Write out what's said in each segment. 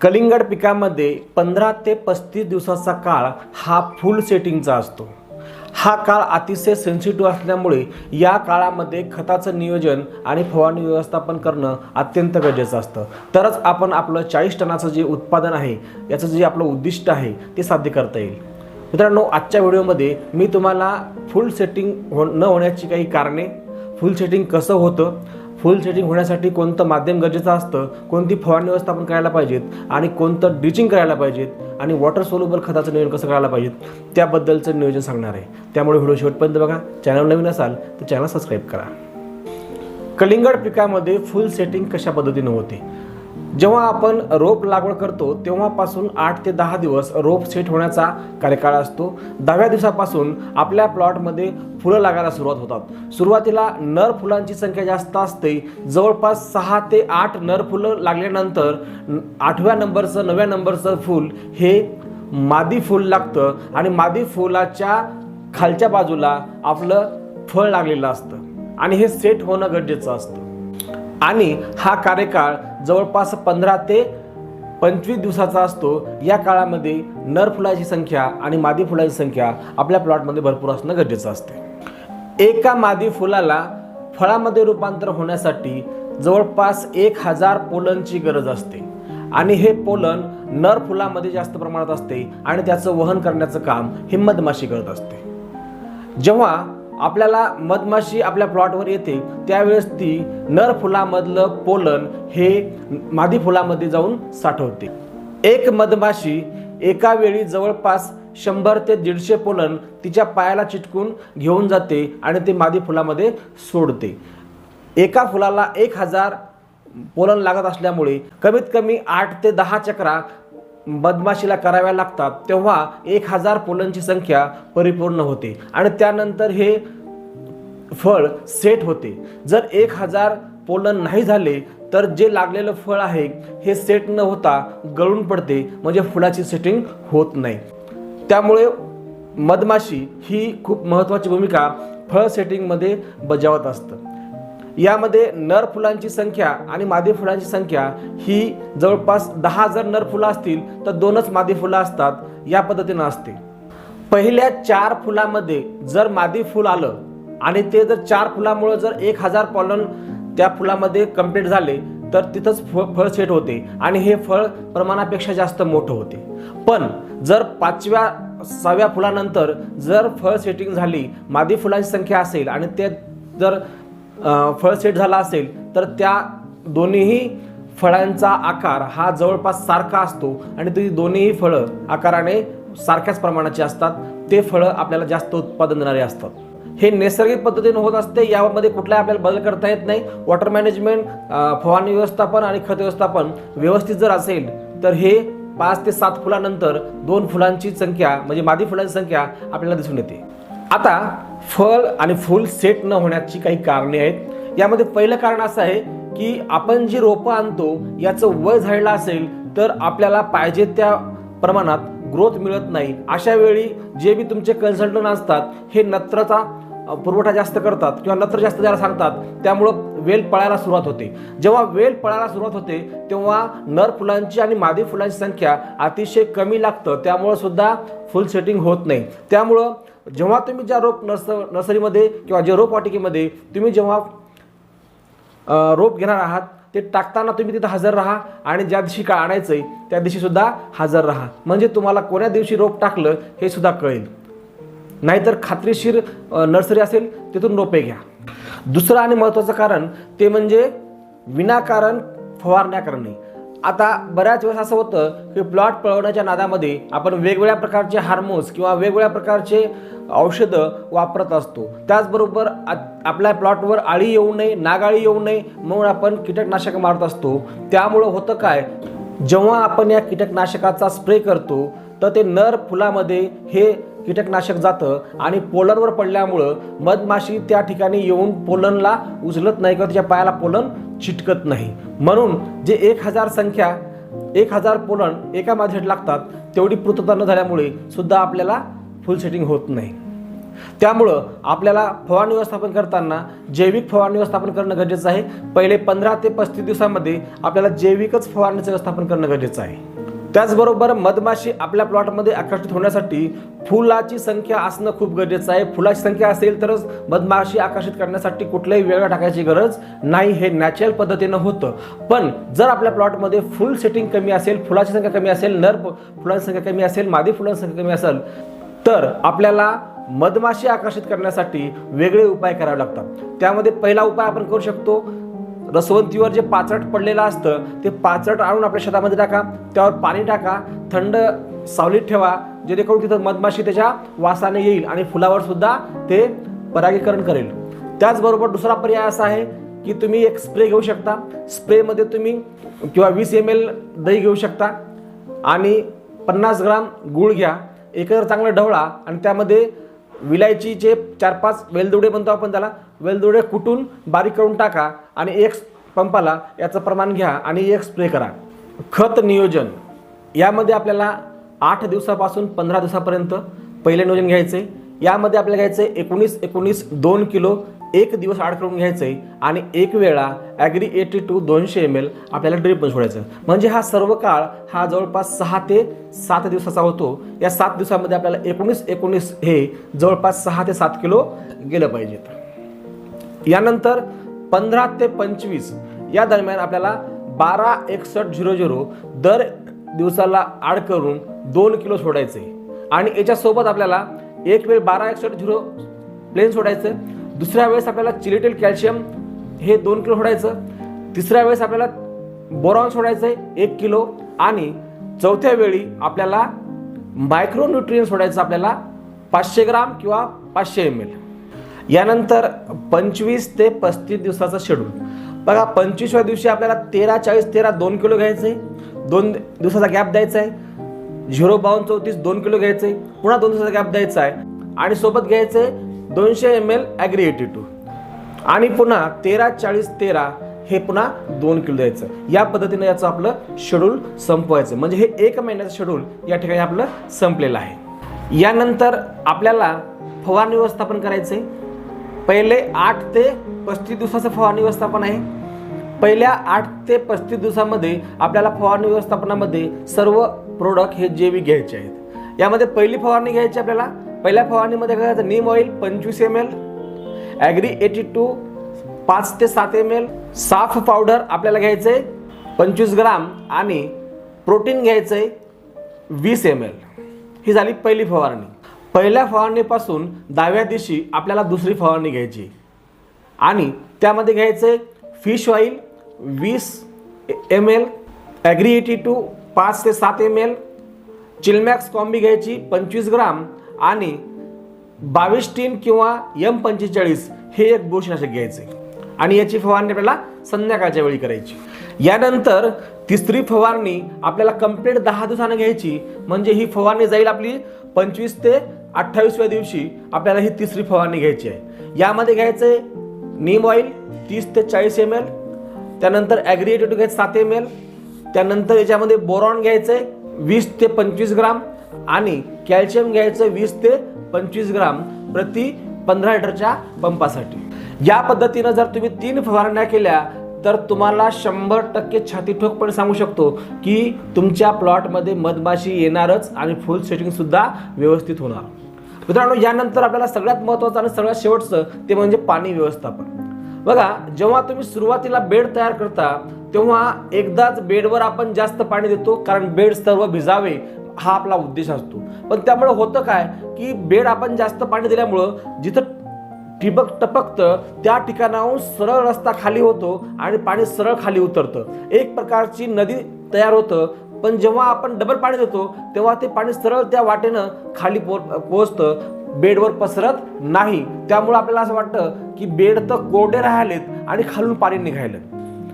कलिंगड पिकामध्ये पंधरा ते पस्तीस दिवसाचा काळ हा फुल सेटिंगचा असतो. हा काळ अतिशय सेन्सिटिव्ह असल्यामुळे या काळामध्ये खताचं नियोजन आणि फवारणी व्यवस्थापन करणं अत्यंत गरजेचं असतं. तरच आपण आपलं चाळीस टनाचं जे उत्पादन आहे याचं जे आपलं उद्दिष्ट आहे ते साध्य करता येईल. मित्रांनो आजच्या व्हिडिओमध्ये मी तुम्हाला फुल सेटिंग हो न होण्याची काही कारणे फुल सेटिंग कसं होतं फुल सेटिंग होण्यासाठी कोणतं माध्यम गरजेचं असतं कोणती फवारणी व्यवस्थापन करायला पाहिजेत आणि कोणतं ड्रिचिंग करायला पाहिजेत आणि वॉटर सोल्युबल खताचं नियोजन कसं करायला पाहिजेत त्याबद्दलचं नियोजन सांगणार आहे. त्यामुळे व्हिडिओ शेवटपर्यंत बघा. चॅनल नवीन असाल तर चॅनल सबस्क्राईब करा. कलिंगड पिकामध्ये फुल सेटिंग कशा पद्धतीनं होते? जेव्हा आपण रोप लागवड करतो तेव्हापासून आठ ते दहा दिवस रोप सेट होण्याचा कार्यकाळ असतो. दहाव्या दिवसापासून आपल्या प्लॉटमध्ये फुलं लागायला सुरुवात होतात. सुरुवातीला नर फुलांची संख्या जास्त असते. जवळपास सहा ते आठ नर फुलं लागल्यानंतर आठव्या नंबरचं नवव्या नंबरचं फूल हे मादी फूल लागतं आणि मादी फुलाच्या खालच्या बाजूला आपलं फळ लागलेलं असतं. आणि हे सेट होणं गरजेचं असतं. आणि हा कार्यकाळ जवळपास पंधरा ते पंचवीस दिवसाचा असतो. या काळामध्ये नर फुलाची संख्या आणि मादी फुलाची संख्या आपल्या प्लॉटमध्ये भरपूर असणं गरजेचं असते. एका मादी फुलाला फळामध्ये रूपांतर होण्यासाठी जवळपास एक हजार पोलनची गरज असते. आणि हे पोलन नर फुलामध्ये जास्त प्रमाणात असते आणि त्याचं वहन करण्याचं काम ही मधमाशी करत असते. जेव्हा आपल्याला मधमाशी आपल्या प्लॉटवर येते त्यावेळेस ती नर फुलामधलं पोलन हे मादी फुलामध्ये जाऊन साठवते. एक मधमाशी एका वेळी जवळपास शंभर ते दीडशे पोलन तिच्या पायाला चिटकून घेऊन जाते आणि ते मादी फुलामध्ये सोडते. एका फुलाला एक हजार पोलन लागत असल्यामुळे कमीत कमी आठ ते दहा चक्रा मधमाशीला कराव्या लागतात तेव्हा एक हजार पुलांची संख्या परिपूर्ण होते. आणि त्यानंतर हे फळ सेट होते. जर एक हजार पोलन नाही झाले तर जे लागलेलं फळ आहे हे सेट न होता गळून पडते म्हणजे फुलाची सेटिंग होत नाही. त्यामुळे मधमाशी ही खूप महत्त्वाची भूमिका फळ सेटिंगमध्ये बजावत असतं. यामध्ये नर फुलांची संख्या आणि मादी फुलांची संख्या ही जवळपास दहा जर नर फुलं असतील तर दोनच मादी फुलं असतात या पद्धतीनं असते. पहिल्या चार फुलामध्ये जर मादी फुल आलं आणि ते जर चार फुलामुळं जर एक हजार पॉलन त्या फुलामध्ये कंप्लीट झाले तर तिथंच फ फळ सेट होते आणि हे फळ प्रमाणापेक्षा जास्त मोठं होते. पण जर पाचव्या सहाव्या फुलानंतर जर फळ सेटिंग झाली मादी फुलांची संख्या असेल आणि ते जर फळ सेट झाला असेल तर त्या दोन्हीही फळांचा आकार हा जवळपास सारखा असतो. आणि ती दोन्हीही फळं आकाराने सारख्याच प्रमाणाची असतात. ते फळं आपल्याला जास्त उत्पादन देणारे असतात. हे नैसर्गिक पद्धतीने होत असते यामध्ये कुठलाही आपल्याला बदल करता येत नाही. वॉटर मॅनेजमेंट फवारणी व्यवस्थापन आणि खत व्यवस्थापन व्यवस्थित जर असेल तर हे पाच ते सात फुलानंतर दोन फुलांची संख्या म्हणजे मादी फुलांची संख्या आपल्याला दिसून येते. आता फळ आणि फूल सेट न होण्याची काही कारणे आहेत. यामध्ये पहिलं कारण असं आहे की आपण जी रोपं आणतो याचं वय झालेलं असेल तर आपल्याला पाहिजे त्या प्रमाणात ग्रोथ मिळत नाही. अशा वेळी जे बी तुमचे कन्सल्टंट असतात हे नत्राचा पुरवठा जास्त करतात किंवा नत्र जास्त द्यायला सांगतात त्यामुळं वेल पळायला सुरुवात होते. जेव्हा वेल पळायला सुरुवात होते तेव्हा नर फुलांची आणि मादी फुलांची संख्या अतिशय कमी लागतं. त्यामुळं सुद्धा फुल सेटिंग होत नाही. त्यामुळं जेव्हा तुम्ही ज्या रोप नर्स नर्सरीमध्ये किंवा जे रोप वाटिकेमध्ये तुम्ही जेव्हा रोप घेणार आहात ते टाकताना तुम्ही तिथं हजर राहा आणि ज्या दिवशी का आणायचं आहे त्या दिवशीसुद्धा हजर राहा. म्हणजे तुम्हाला कोण्या दिवशी रोप टाकलं हे सुद्धा कळेल. नाहीतर खात्रीशीर नर्सरी असेल तिथून रोपे घ्या. दुसरं आणि महत्त्वाचं कारण ते म्हणजे विनाकारण फवारण्या करणे. आता बऱ्याच वेळेस असं होतं की प्लॉट पळवण्याच्या नादामध्ये आपण वेगवेगळ्या प्रकारचे हार्मोन्स किंवा वेगवेगळ्या प्रकारचे औषधं वापरत असतो. त्याचबरोबर आ- आपल्या प्लॉटवर आळी येऊ नये नागाळी येऊ नये म्हणून आपण कीटकनाशक मारत असतो. त्यामुळं होतं काय? जेव्हा आपण या कीटकनाशकाचा स्प्रे करतो तर ते नर फुलामध्ये हे कीटकनाशक जातं आणि पोलनवर पडल्यामुळं मधमाशी त्या ठिकाणी येऊन पोलनला उचलत नाही किंवा तिच्या पायाला पोलन चिटकत नाही. म्हणून जे एक हजार संख्या एक हजार पोलन एका माझ्यासाठी लागतात तेवढी पूर्तता न झाल्यामुळे सुद्धा आपल्याला फुल सेटिंग होत नाही. त्यामुळं आपल्याला फवारणी व्यवस्थापन करताना जैविक फवारणी व्यवस्थापन करणं गरजेचं आहे. पहिले पंधरा ते पस्तीस दिवसामध्ये आपल्याला जैविकच फवारणीचं व्यवस्थापन करणं गरजेचं आहे. त्याचबरोबर मधमाशी आपल्या प्लॉटमध्ये आकर्षित होण्यासाठी फुलाची संख्या असणं खूप गरजेचं आहे. फुलाची संख्या असेल तरच मधमाशी आकर्षित करण्यासाठी कुठल्याही वेगळा टाकायची गरज नाही. हे नॅचरल पद्धतीनं होतं. पण जर आपल्या प्लॉटमध्ये फुल सेटिंग कमी असेल फुलाची संख्या कमी असेल नर फुलांची संख्या कमी असेल मादी फुलांची संख्या कमी असेल तर आपल्याला मधमाशी आकर्षित करण्यासाठी वेगळे उपाय करावे लागतात. त्यामध्ये पहिला उपाय आपण करू शकतो रसवंतीवर जे पाचट पडलेलं असतं ते पाचट आणून आपल्या शेतामध्ये टाका. त्यावर पाणी टाका. थंड सावलीत ठेवा. जेणेकरून तिथं मधमाशी त्याच्या वासाने येईल आणि फुलावर सुद्धा ते परागीकरण करेल. त्याचबरोबर दुसरा पर्याय असा आहे की तुम्ही एक स्प्रे घेऊ शकता. स्प्रेमध्ये तुम्ही किंवा वीस एम एल दही घेऊ शकता आणि पन्नास ग्राम गूळ घ्या. एकत्र चांगलं ढवळा आणि त्यामध्ये विलायचीचे चार पाच वेलदोडे म्हणतो आपण त्याला वेलदोडे कुटून बारीक करून टाका आणि एक पंपाला याचं प्रमाण घ्या आणि एक स्प्रे करा. खत नियोजन यामध्ये आपल्याला आठ दिवसापासून पंधरा दिवसापर्यंत पहिले नियोजन घ्यायचे. यामध्ये आपल्याला घ्यायचे एकोणीस एकोणीस दोन किलो एक दिवस आड करून घ्यायचं आहे आणि एक वेळा ॲग्री एटी टू दोनशे एम एल आपल्याला ड्रिपमध्ये सोडायचं. म्हणजे हा सर्व काळ हा जवळपास सहा ते सात दिवसाचा होतो. या सात दिवसामध्ये आपल्याला एकोणीस एकोणीस हे जवळपास सहा ते सात किलो गेलं पाहिजेत यानंतर पंधरा ते पंचवीस या दरम्यान आपल्याला बारा एकसष्ट झिरो झिरो दर दिवसाला आड करून दोन किलो सोडायचे आणि याच्यासोबत आपल्याला एक वेळ बारा एकसष्ट झिरो प्लेन सोडायचं. दुसऱ्या वेळेस आपल्याला चिलेटेल कॅल्शियम हे दोन किलो सोडायचं. तिसऱ्या वेळेस आपल्याला बोरॉन सोडायचं आहे एक किलो. आणि चौथ्या वेळी आपल्याला मायक्रोन्युट्रियन सोडायचं आपल्याला पाचशे ग्राम किंवा पाचशे एम एल यानंतर पंचवीस ते पस्तीस दिवसाचा शेड्यूल बघा पंचवीसव्या दिवशी आपल्याला तेरा चाळीस तेरा दोन किलो घ्यायचं आहे दोन दिवसाचा गॅप द्यायचा आहे झिरो बावन्न चौतीस दोन किलो घ्यायचं आहे पुन्हा दोन दिवसाचा गॅप द्यायचा आहे आणि सोबत घ्यायचं आहे दोनशे M L agri eighty two आणि पुन्हा तेरा चाळीस तेरा हे पुन्हा दोन किलो द्यायचं. या पद्धतीनं याचं आपलं शेड्यूल संपवायचं. म्हणजे हे एक महिन्याचं शेड्यूल या ठिकाणी आपलं संपलेलं आहे. यानंतर आपल्याला फवारणी व्यवस्थापन करायचे पहिले आठ ते पस्तीस दिवसाचं फवारणी व्यवस्थापन आहे. पहिल्या आठ ते पस्तीस दिवसामध्ये आपल्याला फवारणी व्यवस्थापनामध्ये सर्व प्रोडक्ट हे जैविक घ्यायचे आहेत. यामध्ये पहिली फवारणी घ्यायची आपल्याला पहिल्या फवारणीमध्ये काय करायचं नीम ऑइल पंचवीस M L agri eighty two पाच ते सात एम एल साफ पावडर आपल्याला घ्यायचं आहे पंचवीस ग्राम आणि प्रोटीन घ्यायचं आहे वीस एम एल ही झाली पहिली फवारणी. पहिल्या फवारणीपासून दहाव्या दिवशी आपल्याला दुसरी फवारणी घ्यायची. आणि त्यामध्ये घ्यायचं आहे फिश ऑइल वीस M L agri eighty two पाच ते सात एम एल चिलमॅक्स कॉम्बी घ्यायची पंचवीस ग्राम आणि बावीस टीन किंवा एम पंचेचाळीस हे एक बुरशीनाशक घ्यायचे. आणि याची फवारणी आपल्याला संध्याकाळच्या वेळी करायची. यानंतर तिसरी फवारणी आपल्याला कंप्लीट दहा दिवसानं घ्यायची. म्हणजे ही फवारणी जाईल आपली पंचवीस ते अठ्ठावीसव्या दिवशी आपल्याला ही तिसरी फवारणी घ्यायची आहे. यामध्ये घ्यायचं आहे नीम ऑइल तीस ते चाळीस एम एल त्यानंतर ॲग्रिएटेड घ्यायचं सात एम एल त्यानंतर याच्यामध्ये बोरॉन घ्यायचं आहे वीस ते पंचवीस ग्राम आणि कॅल्शियम घ्यायचं वीस ते पंचवीस ग्राम प्रति पंधरा लिटरच्या पंपासाठी. या पद्धतीनं जर तुम्ही तीन फवारण्या केल्या तर तुम्हाला शंभर टक्के छाती ठोकपणे सांगू शकतो की तुमच्या प्लॉटमध्ये मधमाशी येणारच आणि फुल सेटिंग सुद्धा व्यवस्थित होणार. मित्रांनो यानंतर आपल्याला सगळ्यात महत्त्वाचं आणि सगळ्यात शेवटचं ते म्हणजे पाणी व्यवस्थापन. बघा जेव्हा तुम्ही सुरुवातीला बेड तयार करता तेव्हा एकदाच बेडवर आपण जास्त पाणी देतो कारण बेड सर्व भिजावे. हा आपला उद्देश असतो. पण त्यामुळे होतं काय की बेड आपण जास्त पाणी दिल्यामुळं जिथं ठिबक टपकतं त्या ठिकाणाहून सरळ रस्ता खाली होतो आणि पाणी सरळ खाली उतरतं. एक प्रकारची नदी तयार होतं पण जेव्हा आपण डबल पाणी देतो तेव्हा ते पाणी सरळ त्या वाटेनं खाली पो पोहोचतं. बेडवर पसरत नाही. त्यामुळे आपल्याला असं वाटतं की बेड तर कोरडे राहिलेत आणि खालून पाणी निघायलं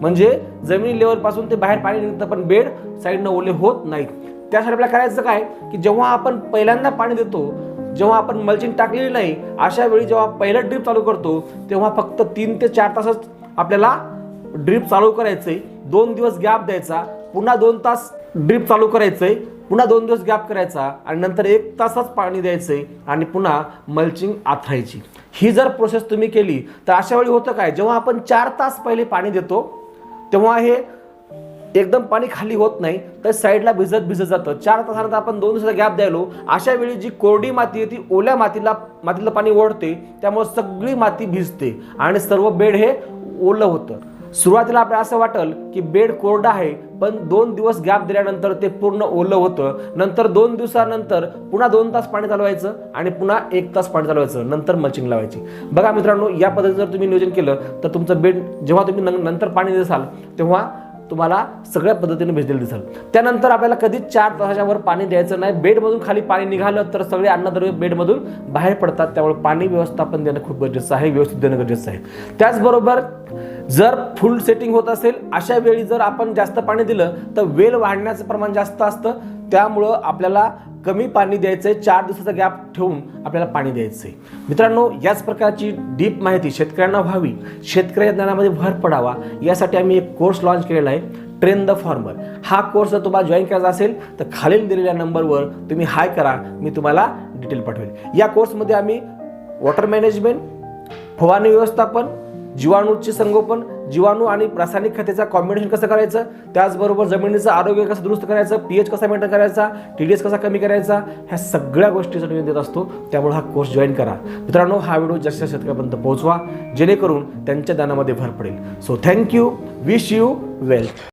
म्हणजे जमिनी लेवलपासून ते बाहेर पाणी निघतं पण बेड साईडनं ओले होत नाहीत. त्यासाठी आपल्याला करायचं काय? की जेव्हा आपण पहिल्यांदा पाणी देतो जेव्हा आपण मल्चिंग टाकलेली नाही अशा वेळी जेव्हा पहिलं ड्रीप चालू करतो तेव्हा फक्त तीन ते चार तासच आपल्याला ड्रीप चालू करायचंय. दोन दिवस गॅप द्यायचा पुन्हा दोन तास ड्रीप चालू करायचंय पुन्हा दोन दिवस गॅप करायचा आणि नंतर एक तासच पाणी द्यायचं आणि पुन्हा मल्चिंग आथरायची. ही जर प्रोसेस तुम्ही केली तर अशा वेळी होतं काय? जेव्हा आपण चार तास पहिले पाणी देतो तेव्हा हे एकदम पाणी खाली होत नाही तर साईडला भिजत भिजत जातं. चार तासानंतर आपण दोन दिवसाचा गॅप द्यायलो. अशा वेळी जी कोरडी माती आहे ती ओल्या मातीला मातीतलं पाणी ओढते त्यामुळे सगळी माती भिजते आणि सर्व बेड हे ओलं होतं. सुरुवातीला आपल्याला असं वाटेल की बेड कोरडा आहे पण दोन दिवस गॅप दिल्यानंतर ते पूर्ण ओलं होतं. नंतर दोन दिवसानंतर पुन्हा दोन तास पाणी चालवायचं आणि पुन्हा एक तास पाणी चालवायचं नंतर मल्चिंग लावायची. बघा मित्रांनो या पद्धतीने जर तुम्ही नियोजन केलं तर तुमचं बेड जेव्हा तुम्ही नंतर पाणी देसाल तेव्हा तुम्हाला सगळ्या पद्धतीने भिजलेलं दिसेल. त्यानंतर आपल्याला कधीच चार तासाच्या वर पाणी द्यायचं नाही. बेडमधून खाली पाणी निघालं तर सगळे अन्नद्रव्य बेडमधून बाहेर पडतात. त्यामुळे पाणी व्यवस्थापन देणं खूप गरजेचं आहे व्यवस्थित देणं गरजेचं आहे. त्याचबरोबर जर फुल सेटिंग होत असेल अशा वेळी जर आपण जास्त पाणी दिलं तर वेल वाढण्याचं प्रमाण जास्त असतं. त्यामुळं आपल्याला कमी पाणी द्यायचं आहे चार दिवसाचा गॅप ठेवून आपल्याला पाणी द्यायचं आहे मित्रांनो याच प्रकारची डीप माहिती शेतकऱ्यांना व्हावी शेतकरी ज्ञानामध्ये भर पडावा यासाठी आम्ही एक कोर्स लॉन्च केलेला आहे ट्रेन द फॉर्मर हा कोर्स जर तुम्हाला जॉईन करायचा असेल तर खालील दिलेल्या नंबरवर तुम्ही हाय करा मी तुम्हाला डिटेल पाठवेल. या कोर्समध्ये आम्ही वॉटर मॅनेजमेंट फवारणी व्यवस्थापन जीवाणूचे संगोपन जीवाणू आणि रासायनिक खतेचा कॉम्बिनेशन कसं करायचं? त्याचबरोबर जमिनीचं आरोग्य कसं दुरुस्त करायचं? पीएच कसा मेंटेन करायचा? टी डी एस कसा कमी करायचा? ह्या सगळ्या गोष्टीचा ट्रेनिंग देत असतो. त्यामुळे हा कोर्स जॉईन करा. मित्रांनो हा व्हिडिओ जास्तीत जास्त शेतकऱ्यापर्यंत पोहोचवा. जेणेकरून त्यांच्या ज्ञानामध्ये भर पडेल. So thank you wish you wealth